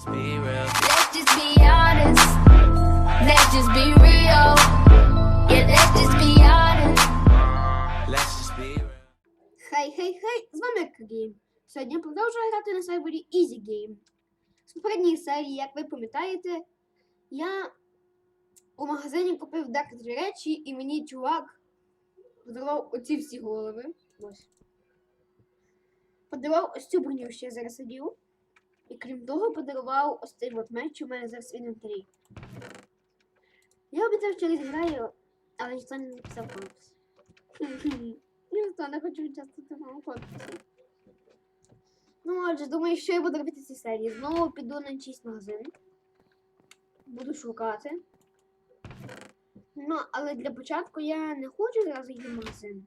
just be real. Let's just be honest. Let's just be real. Yeah, let's just be honest. Let's just be real. Хей, хей, хей, з вами Крім. Сьогодні я продовжую грати на сервері Easy Game. З попередньої серії, як ви пам'ятаєте, я у магазині купив декотрі речі, і мені чувак подарував оці всі голови. Ось. Подарував ось цю броню, що я зараз сидів. І крім того, подарував ось цей от меч, у мене зараз в інвентарі. Я обіцяв, що розіграю, але ніхто не написав конкурс. Ніхто не хочу участвувати в моєму конкурсі. Ну, отже, думаю, що я буду робити цій серії. Знову піду на чийсь магазин. Буду шукати. Ну, але для початку я не хочу зразу йти в магазин.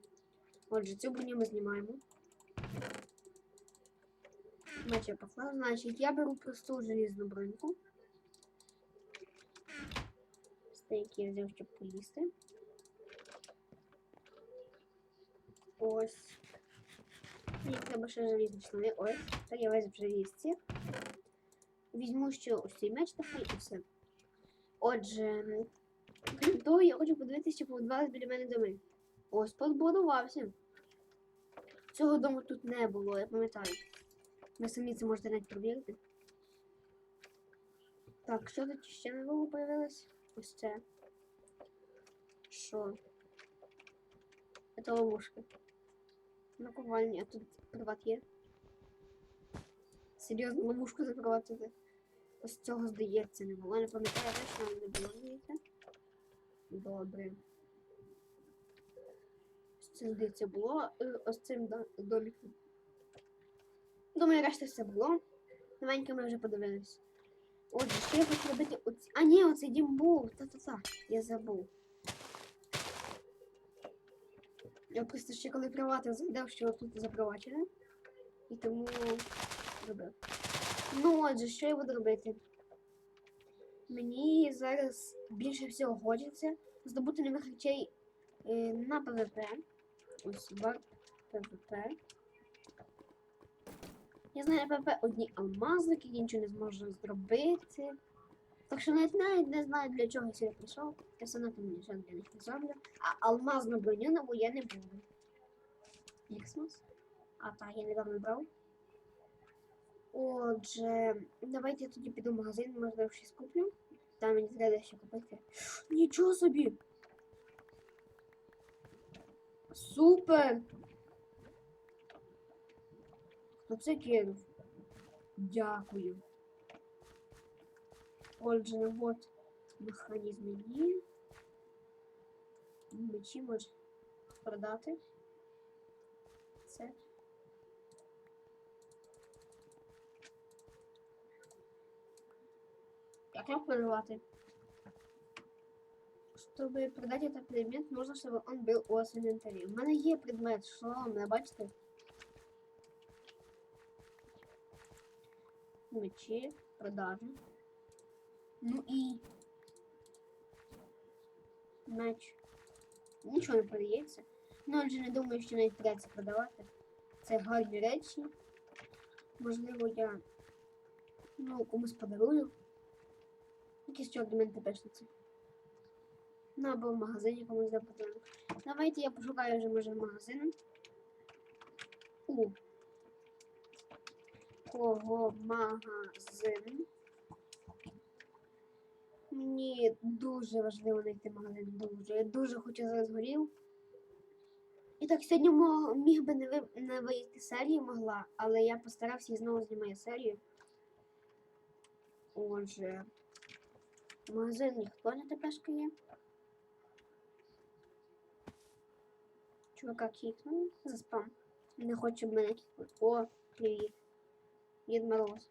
Отже, цю броню ми знімаємо. Меч я поклав. Значить, я беру просту желізну броньку. Стейки я взяв, щоб поїсти. Ось. Мені треба ще желізні штани. Ось. Так я весь в желізці. Візьму ще ось цей меч такий і все. Отже, крім того, я хочу подивитися, чи побудувались біля мене доми. Ось, побудувався. Цього дому тут не було, я пам'ятаю. Ви самі це можете навіть провірити. Так, що тут ще нового появилось? Ось це. Що? Це ловушка. Наковальня, а тут приват є. Серйозно, ловушку запровадити. Ось цього здається не було. Не пам'ятаю, точно не було здається. Добре. Ось це здається було. е, Ось цим домиком. Думаю, решта все було. Новеньке ми вже подивились. Отже, що я хочу робити оці... А ні, оцей дім був. Та-та-та. Я забув. Я просто ще коли привати згадав, що тут запроваджене. І тому робив. Ну отже, що я буду робити? Мені зараз більше всього хочеться здобути нових речей е, на ПВП. Ось бар ПВП. Я знаю на ПВП одні алмазики, я нічого не зможу зробити. Так що навіть навіть не знаю, для чого я сюди прийшов. Я все там нічого для них не зроблю. А алмазну броню я не буду. Іксмос. А так, я недавно брав. Отже, давайте я тоді піду в магазин, можливо, щось куплю. Там мені треба ще купити. Нічого собі! Супер! Хто це кинув? Дякую. Отже, от механізм є. Мечі можна продати. Це. Як його продавати? Чтобы продать этот предмет, нужно, чтобы он был у вас в инвентаре. У мене є предмет, що не бачите? Мечі, продажі. Ну і меч. Нічого не продається. Ну, адже не думаю, що навіть придеться продавати. Це гарні речі. Можливо, я ну, комусь подарую. Якісь мене тепешниці. Ну, або в магазині комусь подарунок. Давайте я пошукаю вже може магазин. У кого магазин. Мені дуже важливо знайти магазин. Дуже. Я дуже хочу зараз горів. І так, сьогодні міг би не, ви... не вийти серію могла, але я постарався і знову знімаю серію. Отже, магазин ніхто не тепешкає. Чувака кікнув за спам. Не щоб мене кікнути. О, привіт. Дід Мороз.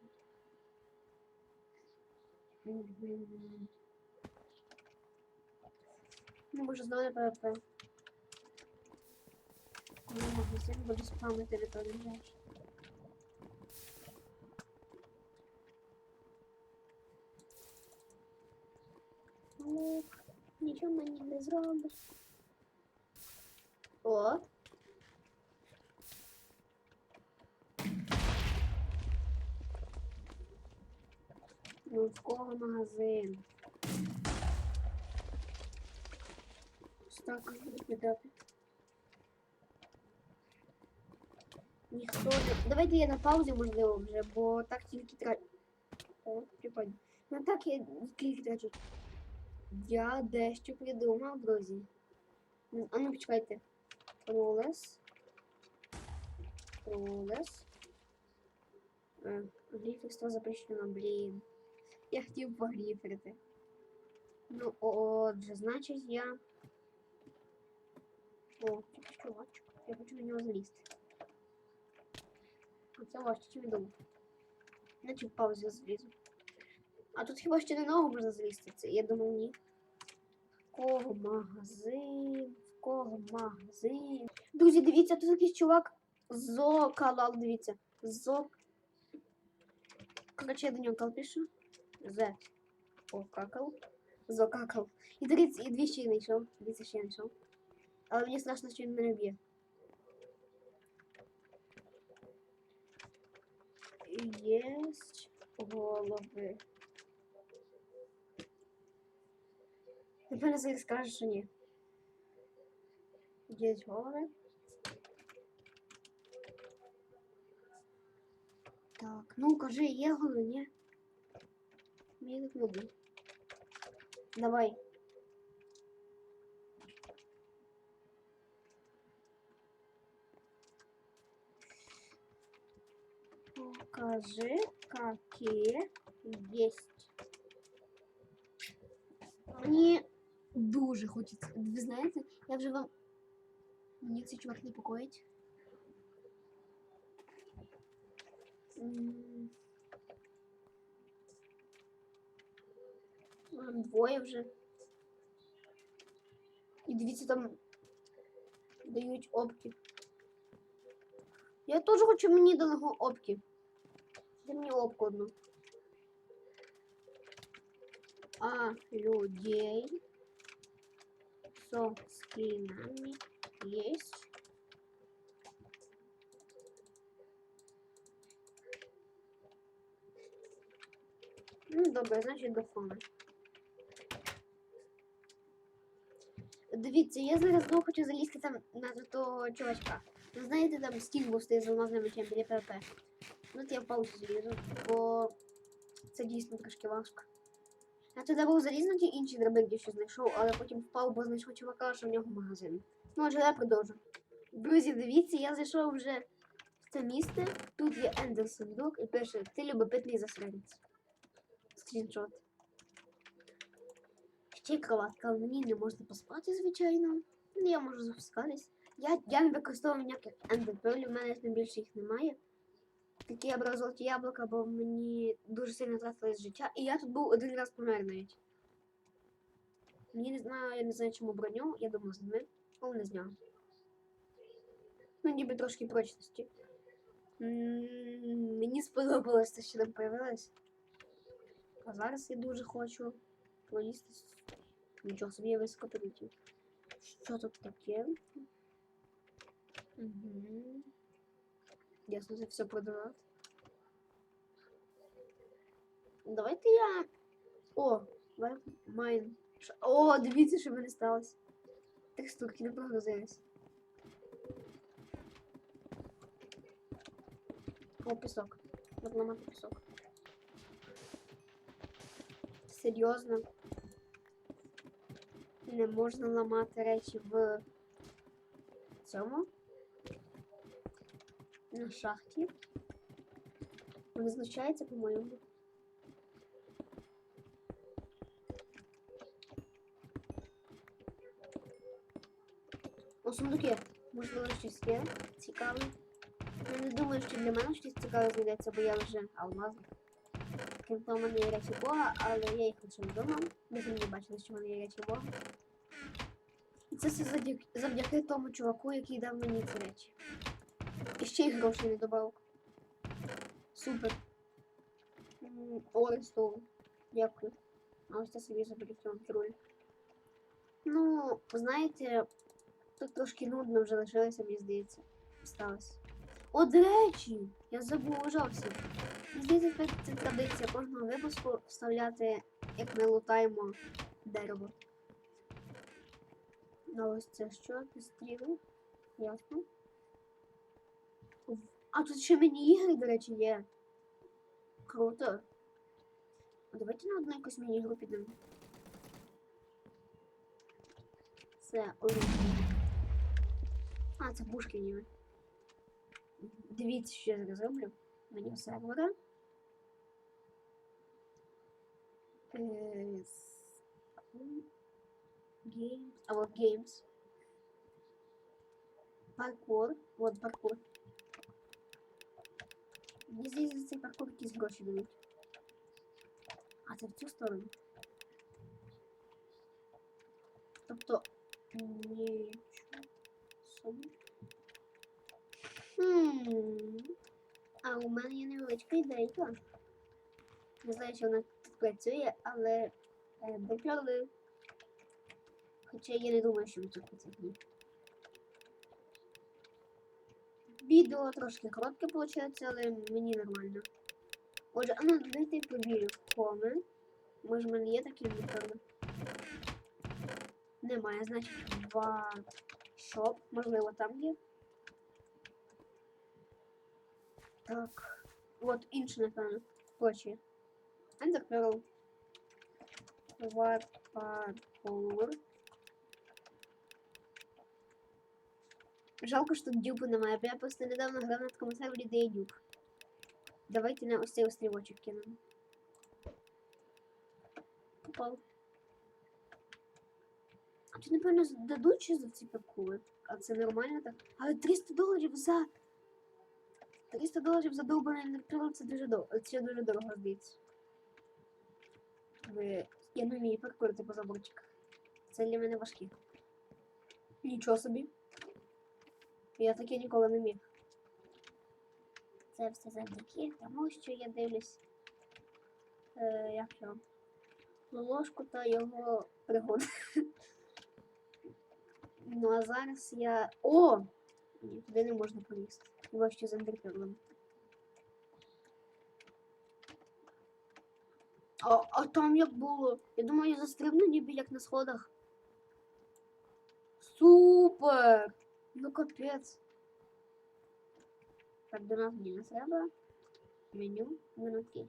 Мгм. Ну, може, знову на ПВП. Ну, магазин буду спамити, не продовжаєш. Ну, нічого мені не зробиш. О, В магазин? Ось Так буде. Ніхто не. Давайте я на паузі, можливо, вже, бо так тільки трачу. О, прикольно. Ну так я тільки трачу. Я дещо придумав, друзі. А ну почекайте. Пролес. Пролес. Е, Гліферство запрещено, блін. Я хотів погліферити. Ну, отже, значить я. О, чувачок. Я хочу на нього залізти. А це важче, чим я думав. Наче в паузі залізу. А тут хіба ще на ногу можна залізти? Це я думав, ні. В кого магазин? В кого магазин? Друзі, дивіться, тут якийсь чувак зокалал, дивіться. Зок. Короче, я до нього кал пишу. З. О, какал. Зокакал. І дивіться, і дві ще знайшов. Дивіться, ще знайшов. Але мені страшно, що він мене б'є. Єсть голови. Напевно, зараз скаже, що ні. Єсть голови. Так, ну кажи, є голови, ні? Мені тут нудно. Давай. Покажи, какие есть. Мені дуже хочеться. Ви знаєте, я вже вам. Мені цей чувак непокоїть. М. Двоє вже. І дивіться, там дають опки. Я теж хочу мені дали опки. Дай мені опку одну. А людей со скинами есть. Ну, добре, значить до фона. Дивіться, я зараз знову хочу залізти там на того чувачка. Ви знаєте, там стіл бусти з алмазним мечем біля ПВП. Ну, я в паузу залізу, бо це дійсно трошки важко. Я туди був заліз ті інші драбинки, що знайшов, але потім впав, бо знайшов чувака, що в нього магазин. Ну, отже, я продовжу. Друзі, дивіться, я зайшов вже в це місце. Тут є Ендер сундук і пише, ти любопитний засранець. Скріншот. Ще кроватка, але мені не можна поспати, звичайно. Ну, я можу запускатись. Я, я не використовую ніяких ендерперлів, в мене більше їх немає. Такі я брав золоті яблука, бо мені дуже сильно тратилось життя. І я тут був один раз помер навіть. Мені не знаю, я не знаю, чому броню, я думав з ними, але не зняв. Ну, ніби трошки прочності. Мені сподобалось те, що там появилось. А зараз я дуже хочу полізти. з- Нічого собі я високо полетів. Що тут таке? Угу. Ясно, це все продавати. Давайте я. О, давай майн. Ш- О, дивіться, що в мене сталося. Текстурки не прогрузились. О, пісок. Можна ламати пісок. Серйозно. Не можна ламати речі в цьому. На шахті. Вони знущаються, по-моєму. О, сундуки. Можливо, щось є цікаве. Я не думаю, що для мене щось цікаве знайдеться, бо я вже алмазник. Крім того, в мене є речі Бога, але я їх лише думав. Ви не бачили, що в мене є речі Бога. І це все завдяки, завдяки тому чуваку, який дав мені ці речі. І ще й грошей не добавив. Супер. М, О. Дякую. А ось це собі заберу цьому. Ну, знаєте, тут трошки нудно вже лишилося, мені здається. Сталося. О, до речі, я забув ужався. Мені Здається, це традиція кожного випуску вставляти, як ми лутаємо дерево. А ось це що? Ти стріли? Ясно. А тут ще міні-ігри, до речі, є. Круто. А давайте на одну якусь міні-ігру підемо. Це оружие. А, це пушки ніби. Дивіться, що я зараз роблю. Меню сервера. Е, Games. А вот Games. Паркур. Вот паркур. Мені здається, за цей паркур якісь гроші дають. А це в цю сторону. Тобто. Нічого собі. Хм. А у мене є невеличка ідейка. Не знаю, чи вона тут працює, але е, доперли. Хоча я не думаю, що тут працює. Відео трошки коротке виходить, але мені нормально. Отже, а ну дайте провірю комент. Може в мене є такі доперли? Немає, значить, варшоп. Можливо, там є. Так. От інше, напевно. Коротше. Ender Pearl. Жалко, що тут дюбу немає, бо я просто недавно грав на такому сервері, де є дюб. Давайте на ось цей острівочок кинемо. Попав. Тут, напевно, дадуть ще за ці паркури. А це нормально так. Але 300 доларів за 300 доларів за довбаний нерприл це дуже дорого. Це дуже дорого здається. Ви... Я не вмію паркурити по заборчиках. Це для мене важкі. Нічого собі. Я таке ніколи не міг. Це все завдяки тому, що я дивлюсь. Е, як його? Ложку та його пригоди. ну а зараз я. О! Ні, туди не можна полізти. Хіба що з андерперлом. А, а там як було? Я думаю, я застрибну ніби як на сходах. Супер! Ну капець. Так, до нас мені не треба. Меню, минутки.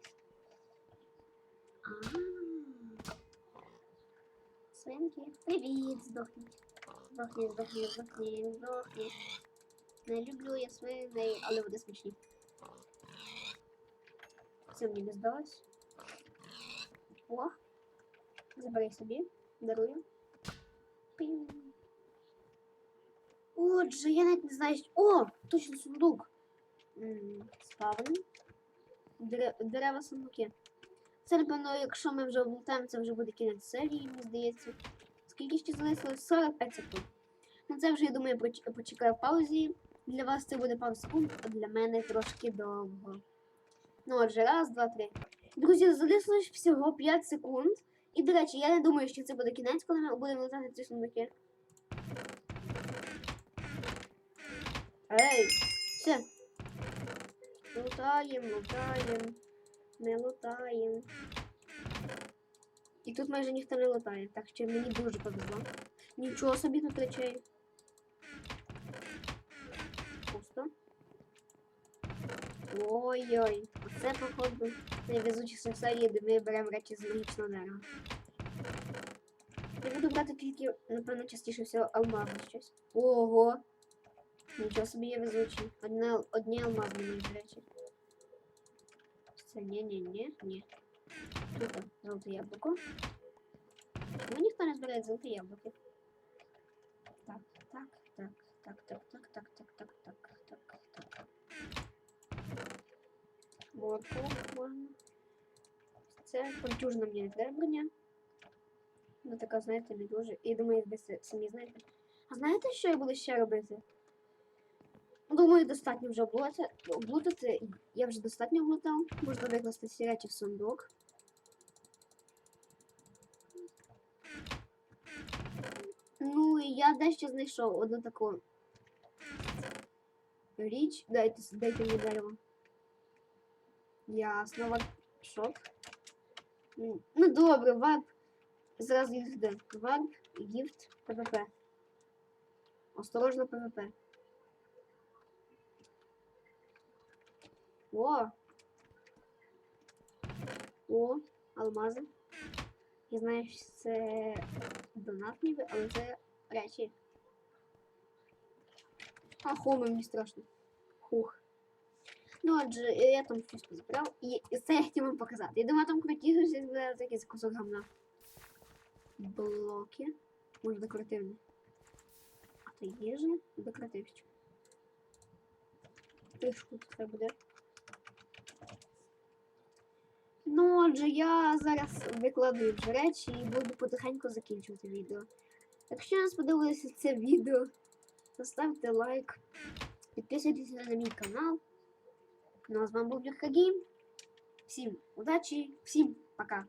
А. Свинки. Привіт, здохніть. Здохніть, здохніть, здохніть, здохніть. Не люблю я свиней, але вони смачні. Це мені не здалось. О! Забери собі, дарую. Пім. Отже, я навіть не знаю. О! Точно сундук. Спавн. Дерева сундуки. Це, напевно, якщо ми вже облутаємо, це вже буде кінець серії, мені здається. Скільки ще залишилось? 45 секунд. Ну це вже, я думаю, почекаю в паузі. Для вас це буде пару секунд, а для мене трошки довго. Ну, отже, раз, два, три. Друзі, залишилось всього 5 секунд. І, до речі, я не думаю, що це буде кінець, коли ми будемо летати ці сундуки. Ей! Все. Лутаємо, лутаємо. Не лутаємо. І тут майже ніхто не лутає, так що мені дуже повезло. Нічого собі тут речей. Пусто. Ой-ой. Це, походу, найвезучіша серія, де ми беремо речі з магічного дерева. Я буду брати тільки, напевно, частіше всього алмазне щось. Ого! Нічого собі я везучий. Одне, одні алмазні мої речі. Це ні-ні-ні, ні. Тут золоте яблуко. Чому ніхто не збирає золоті яблуки? Так, так, так, так, так, так, так, так, так, так, так, так. Морку можна. Це контюжна мені не треба броня. Ну така, знаєте, не дуже. І думаю, ви це самі знаєте. А знаєте, що я буду ще робити? Думаю, достатньо вже облутати. Я вже достатньо облутав. Можна викласти всі речі в сундук. Ну і я дещо знайшов одну таку річ. Дайте, дайте мені дерево. Ясно. М, Ну добре, варп. Зразу їх жде. Варп, гіфт, ПВП. Осторожно ПВП. О! О, алмази. Я знаю, що це донат ніби, але це речі. А хоми мені страшно. Хух. Ну, отже, я там щось позабрав. І це я хотів вам показати. Я думаю, там крутіше щось буде кусок гамна. Блоки. Може декоративні. А то є же декоративчик. Три штуки треба буде. Ну, отже, я зараз викладу вже речі і буду потихеньку закінчувати відео. Якщо вам сподобалося це відео, то ставте лайк, підписуйтесь на мій канал. Ну а з вами був Юрка Гейм. Всім удачі, всім пока!